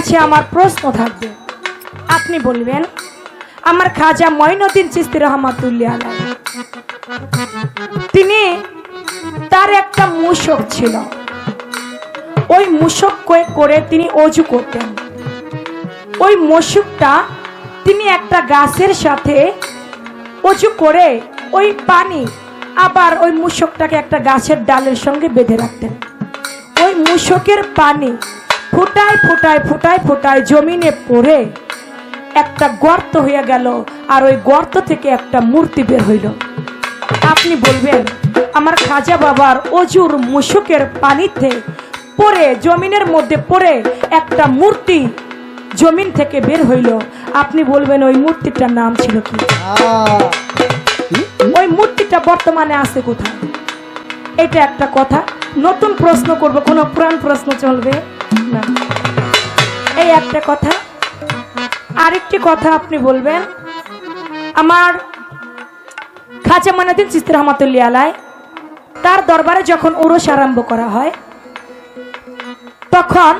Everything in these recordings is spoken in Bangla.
কাছে আমার প্রশ্ন থাকবে। আপনি বলবেন, আমার খাজা মঈনুদ্দিন চিস্তি রহমাতুল্লাহ তিনি তার একটা মূষক ছিল। ওই মূষক করে তিনি অজু করতেন। ওই মশুকটা তিনি একটা গাছের সাথে অজু করে ওই পানি আবার ওই মূষকটাকে একটা গাছের ডালের সঙ্গে বেঁধে রাখতেন। ওই মূষকের পানি ফুটায় ফুটায় ফুটায় ফুটায় জমিনে পড়ে একটা গর্ত হয়ে গেল আর ওই গর্ত থেকে একটা মূর্তি বের হইল। আপনি বলবেন আমার খাজা বাবার অজুর মুশুকের পানিতে পড়ে জমিনের মধ্যে পড়ে একটা মূর্তি জমিন থেকে বের হইল। আপনি বলবেন ওই মূর্তিটার নাম ছিল কি? ওই মূর্তিটা বর্তমানে আছে কোথায়? এটা একটা কথা। নতুন প্রশ্ন করব কোনো পুরান প্রশ্ন চলবে? না। এই একটা কথা। আরেকটি কথা আপনি বলবেন। আমার খাজা মানাদিন চিস্তির রহমাতুল্লাহ আলাই তার দরবারে যখন ওরস আরম্ভ করা হয় তখন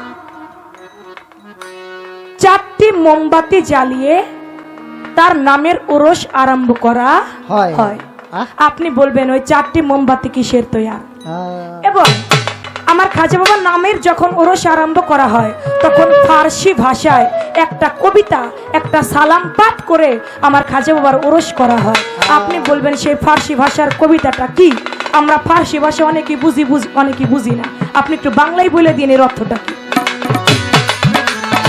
চারটি মোমবাতি জ্বালিয়ে তার নামের ওরস আরম্ভ করা হয়। আপনি বলবেন ওই চারটি মোমবাতি কিসের আহ, এবং আমার খাজা বাবার নামের যখন ওরস আরম্ভ করা হয়, তখন ফার্সি ভাষায় একটা কবিতা, একটা সালাম পাঠ করে আমার খাজা বাবার ওরস করা হয়। আপনি বলবেন, সেই ফার্সি ভাষার কবিতাটা কি? আমরা ফার্সি ভাষা অনেকেই বুঝি বুঝি, অনেকেই বুঝি না। আপনি একটু বাংলায় বলে দিন এর অর্থটা কি?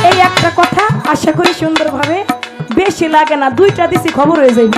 এই একটা কথা আশা করি সুন্দরভাবে বেশি লাগে না, দুইটা দিছি খবর হয়ে যাবে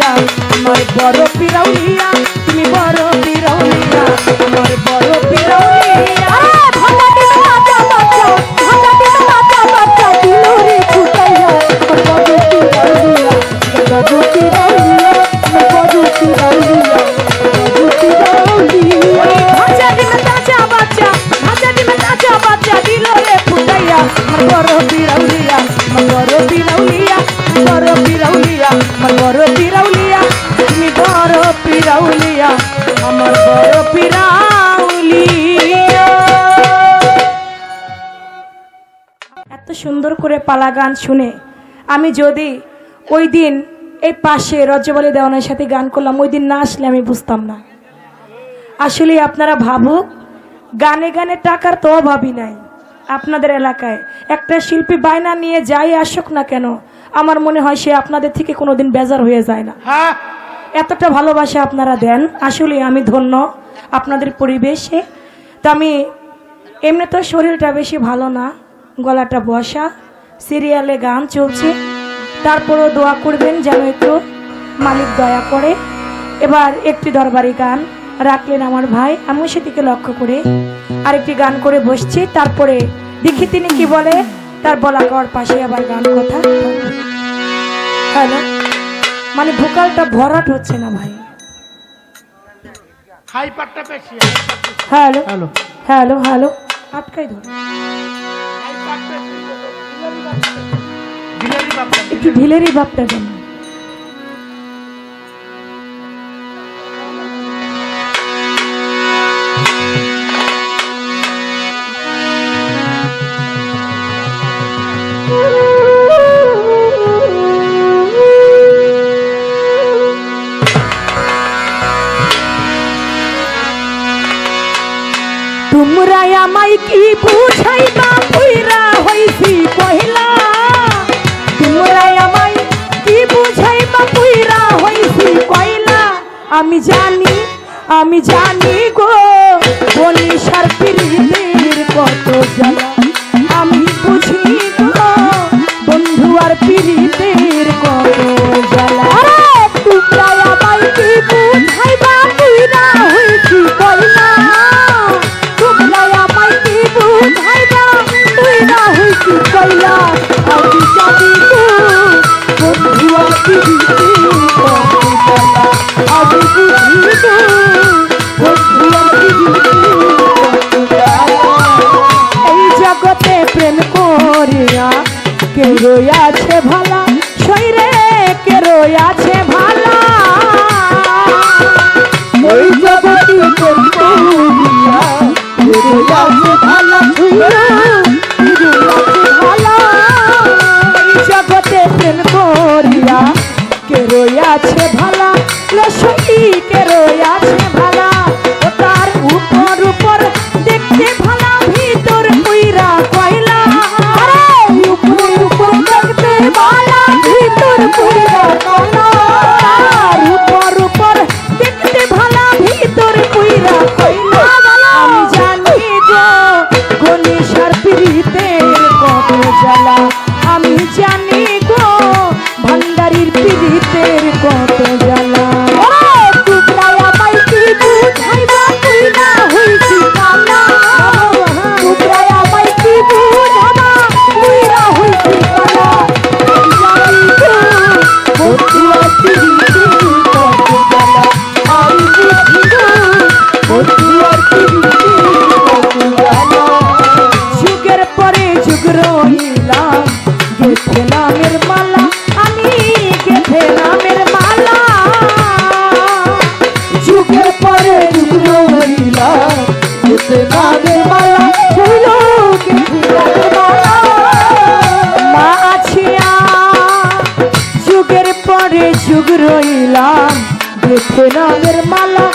পীরাউলিয়া আমার বড় পীরাউলিয়া তুমি বড় পীরাউলিয়া আমার বড় পীরাউলিয়া ভাটা পালা গান শুনে আমি যদি ওই দিন এই পাশে রজ্জবালি দেওয়ানের সাথে গান করলাম ওই দিন না আসলে আমি বুঝতাম না। আসলে আপনারা ভাবুক গানে গানে টাকার তো অভাবই নাই। আপনাদের এলাকায় একটা শিল্পী বায়না নিয়ে যাই আসুক না কেন আমার মনে হয় সে আপনাদের থেকে কোনোদিন বেজার হয়ে যায় না। হ্যাঁ। এতটা ভালোবাসা আপনারা দেন আসলে আমি ধন্য আপনাদের পরিবেশে। তো আমি এমনি তো শরীরটা বেশি ভালো না গলাটা বসা। সিরিয়ালে গান চলছে। তারপরও দোয়া করবেন যেন একটু মালিক দয়া করে। এবার একটি দরবারি গান রাখলেন আমার ভাই আমি সেদিকে লক্ষ্য করে আরেকটি গান করে বসছি। তারপরে দেখি তিনি কি বলে তার বলা কর পাশে আবার গান কথা। হ্যালো? মানে ভোকালটা ভরাট হচ্ছে না ভাই। হ্যালো? হ্যালো। হ্যালো হ্যালো আটকাই ধরে। একটু ঢিলেরই ভাবটা দেন তোমরা আমায় কি বুঝাইবা? আমি জানি আমি জানি গো বনি সার কত জানি আমি বুঝি বন্ধুক রইলাম দেখে নাগের মালা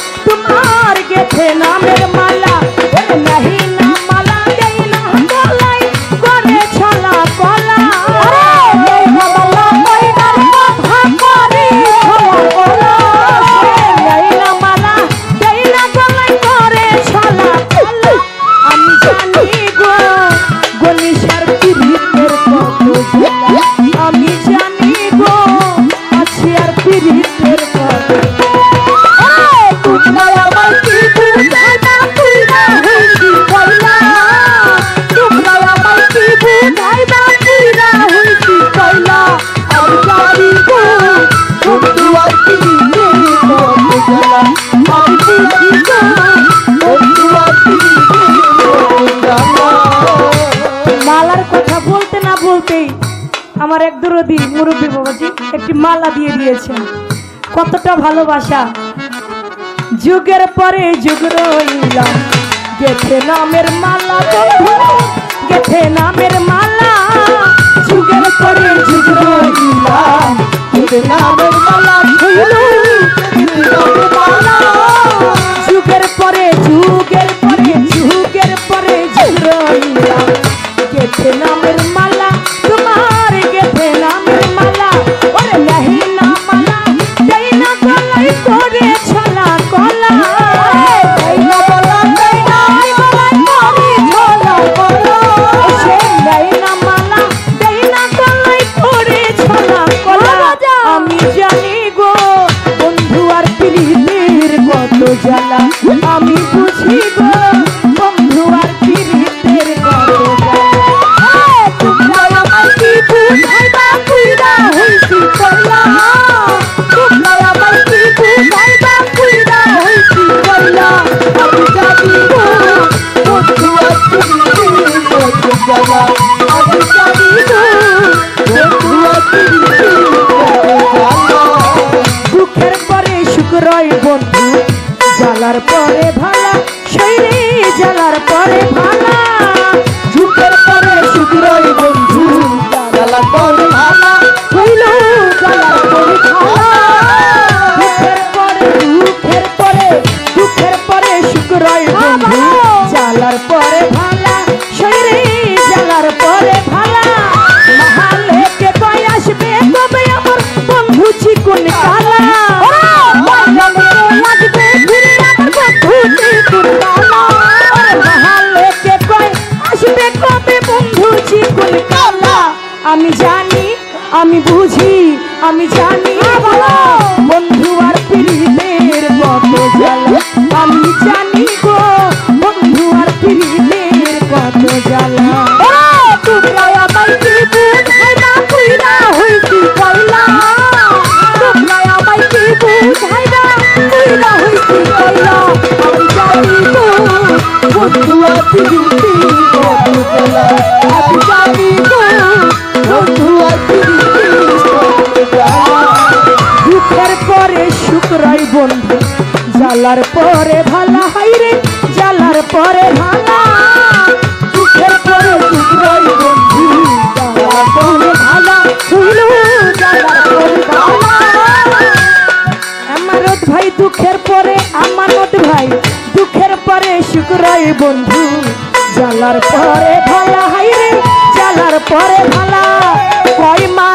মুরব্বী মুরব্বী বাবাজি, একটি মালা দিয়ে দিয়েছেন। কতটা ভালোবাসা। যুগের পরে যুগ রইলাম গেথে নামের মালা গেথে নামের মালা। যুগের পরে যুগ রইলাম গেথে নামের মালা পরে পা পরে ভালা হাই রে জালার পরে ভালা সুখের পরে সুখ বন্ধু পরে ভাই দুঃখের পরে আমানত ভাই দুঃখের পরে সুখ বন্ধু। জালার পরে ভালা হাই রে জালার পরে ভালা কয় মা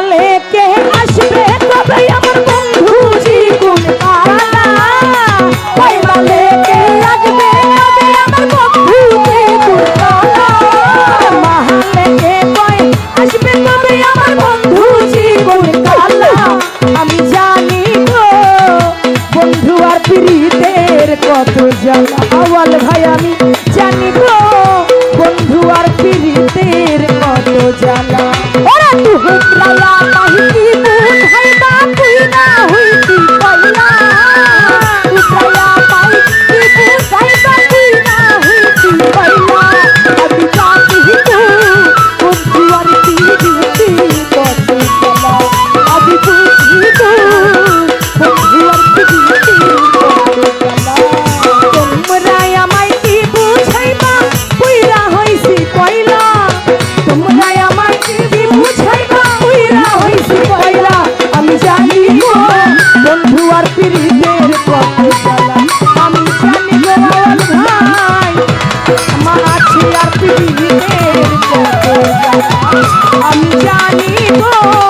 আমি জানি তো।